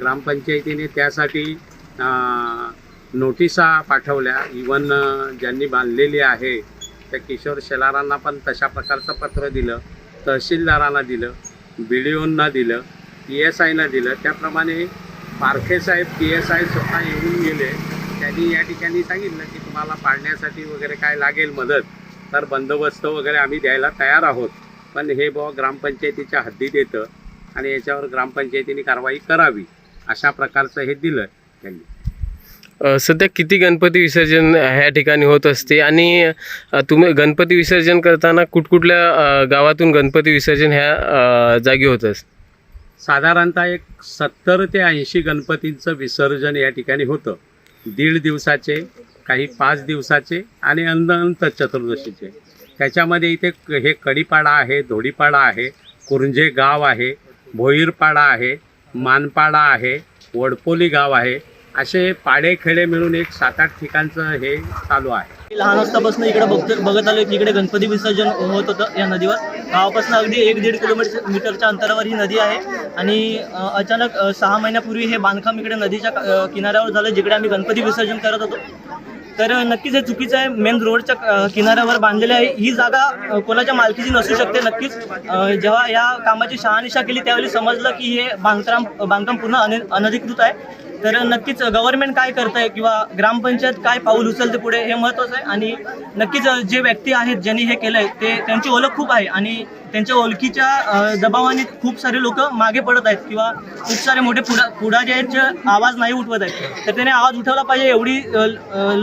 ग्रामपंचायतीने त्यासाठी नोटिसा पाठवल्या. इवन ज्यांनी बांधलेली आहे त्या किशोर शेलारांना पण तशा प्रकारचं पत्र दिलं तहसीलदारांना दिलं बी डी ओंना दिलं पी एस आयना दिलं. त्याप्रमाणे पारखेसाहेब पी एस आय स्वतः येऊन गेले. त्यांनी या ठिकाणी सांगितलं की तुम्हाला पाडण्यासाठी वगैरे काय लागेल मदत तर बंदोबस्त वगैरे आम्ही द्यायला तयार आहोत. पण हे बुवा ग्रामपंचायतीच्या हद्दीत येतं आणि याच्यावर ग्रामपंचायतीने कारवाई करावी. अशा प्रकारचं हे दिलं त्यांनी. अ, सध्या किती गणपती विसर्जन ह्या ठिकाणी होत असते? आणि अ, तुम्ही गणपती विसर्जन करताना कुठकुठल्या अ, गावातून गणपती विसर्जन ह्या अ, जागी होत असतं? साधारणतः एक सत्तर ते ऐंशी गणपतींचं विसर्जन या ठिकाणी होतं. दीड दिवसाचे काही पाच दिवसाचे आणि अनंत चतुर्दशीचे. त्याच्यामध्ये इथे क- हे कडिपाडा आहे धोडीपाडा आहे कुरंजे गाव आहे भोईरपाडा आहे मानपाडा आहे वडपोली गाव आहे. असे पाडेखेडे मिळून एक सात आठ ठिकाणचं हे चालू आहे. लहान असतापासून इकडे बघतो बघत आलो की इकडे गणपती विसर्जन होत होतं या नदीवर. गावापासून अगदी एक दीड किलोमीटर मीटरच्या अंतरावर ही नदी आहे. आणि अचानक सहा महिन्यापूर्वी हे बांधकाम इकडे नदीच्या किनाऱ्यावर झालं जिकडे आम्ही गणपती विसर्जन करत होतो. तर नक्कीच हे चुकीचं आहे. मेन रोडच्या किनाऱ्यावर बांधलेले आहे. ही जागा कोणाच्या मालकीची नसू शकते नक्कीच. जेव्हा या कामाची शहानिशा केली त्यावेळी समजलं की हे बांधकाम बांधकाम पूर्ण अनधिकृत आहे. तर नक्कीच गव्हर्नमेंट काय करत आहे किंवा ग्रामपंचायत काय पाऊल उचलते पुढे हे महत्त्वाचं आहे. आणि नक्कीच जे व्यक्ती आहेत ज्यांनी हे केलं आहे ते त्यांची ओळख खूप आहे. आणि त्यांच्या ओळखीच्या दबावाने खूप सारे लोक मागे पडत आहेत किंवा खूप सारे मोठे पुढा पुढारी आहेत जे आवाज नाही उठवत आहेत. तर त्याने आवाज उठवला पाहिजे एवढी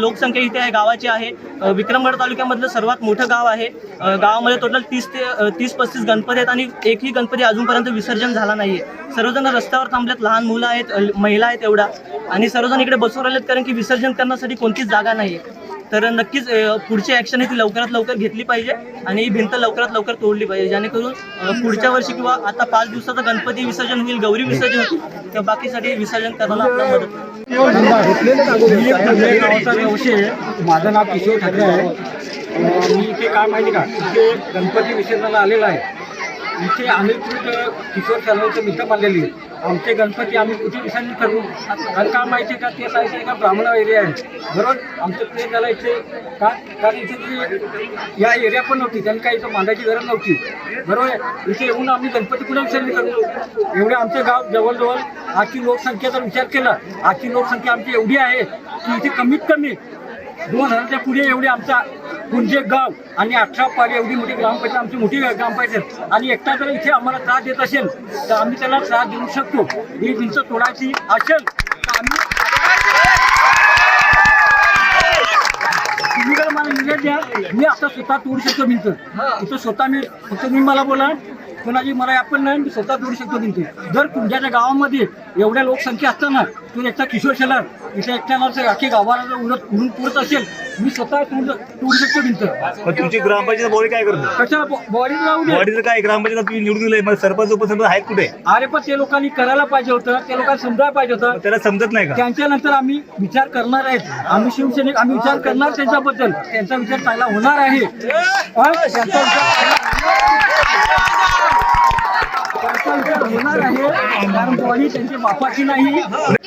लोकसंख्या इथे आहे गावाची आहे. विक्रमगड तालुक्यामधलं सर्वात मोठं गाव आहे. गावामध्ये टोटल तीस ते तीस पस्तीस गणपती आहेत आणि एकही गणपती अजूनपर्यंत विसर्जन झाला नाहीये. सर्वजण रस्त्यावर थांबलेत लहान मुलं आहेत महिला आहेत एवढा आणि सर्वजण इकडे बसून राहिलेत कारण की विसर्जन करण्यासाठी कोणतीच जागा नाही तर नक्कीच पुढची ॲक्शन ही ती लवकरात लवकर घेतली पाहिजे आणि ही भिंत लवकरात लवकर तोडली पाहिजे. जेणेकरून पुढच्या वर्षी किंवा आता पाच दिवसाचं गणपती विसर्जन होईल गौरी विसर्जन होईल तर बाकीसाठी विसर्जन करायला आपल्याला मदत माझं नाव किशोर ठाकरे आहे. मी इथे काय माहिती का? इथे गणपती विसर्जनाला आलेला आहे. इथे अनेक किशोर सर्वांचं मित्र मानलेली आहे. आमचे गणपती आम्ही कुठे विसर्जन करू? कारण काय माहिती आहे का? ते साईड का? ब्राह्मण एरिया आहे. बरोबर? आमचं ते झाला इथे का? कारण इथे जी या एरिया पण नव्हती. त्यांनी काही इथं मांडायची गरज नव्हती. बरोबर? इथे येऊन आम्ही गणपती पुन्हा विसर्जन करू. एवढे आमचे गाव जवळजवळ आजची लोकसंख्येचा विचार केला आजची लोकसंख्या आमची एवढी आहे की इथे कमीत कमी दोन हजारच्या पुढे एवढे आमचा गुंजे गाव आणि अठरा पाली एवढी मोठी ग्रामपंचायत आमची मोठी ग्रामपंचायत आणि एकटा जर इथे आम्हाला त्रास देत असेल तर आम्ही त्याला त्रास देऊ शकतो. ही भिंत तोडायची असेल तर आम्ही तुम्ही मला निर्णय द्या मी आता स्वतः तोडू शकतो भिंत. इथं स्वतः मी फक्त तुम्ही मला बोला. कोणाची मला आपण नाही मी स्वतः तोडू शकतो भिंत जर तुमच्या गावामध्ये एवढ्या लोकसंख्या असताना तू एकटा किशोर शेलार इथे एकट्याला अख्खी गावाला जर उडत उडून पुरत असेल मी स्वतः तोडू तोडू शकतो भिंत तुमची ग्रामपंचायत बॉडी काय करतो? कशा बॉडी बॉडीचं काय ग्रामपंचायत तुम्ही निवडून दिलंय मग सरपंच उपसरपंच आहेत कुठे? अरे पण ते लोकांनी करायला पाहिजे होतं त्या लोकांना समजायला पाहिजे होतं. त्याला समजत नाही का? त्यांच्यानंतर आम्ही विचार करणार आहेत. आम्ही शिवसैनिक आम्ही विचार करणार त्यांच्याबद्दल. त्यांचा विचार चांगला होणार आहे? त्यांचा विचार त्यांचा विचार होणार आहे कारण बॉडी त्यांची बापाची नाही.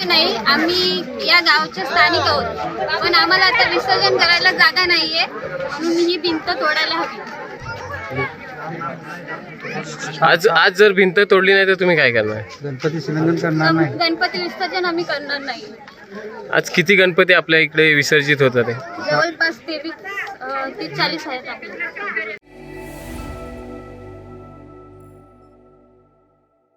नाही आम्ही या गावचे स्थानिक आहोत. पण आम्हाला आता विसर्जन करायला जागा नाहीये. म्हणून ही भिंत तोडायला हवी. आज आज जर भिंत तोडली नाही तर तुम्ही काय करणार? गणपती सिलंगन करणार गण- गणपती विसर्जन आम्ही करणार नाही. आज किती गणपती आपल्या इकडे विसर्जित होतात? ते जवळपास तेवीस ते चाळीस आहेत आपले.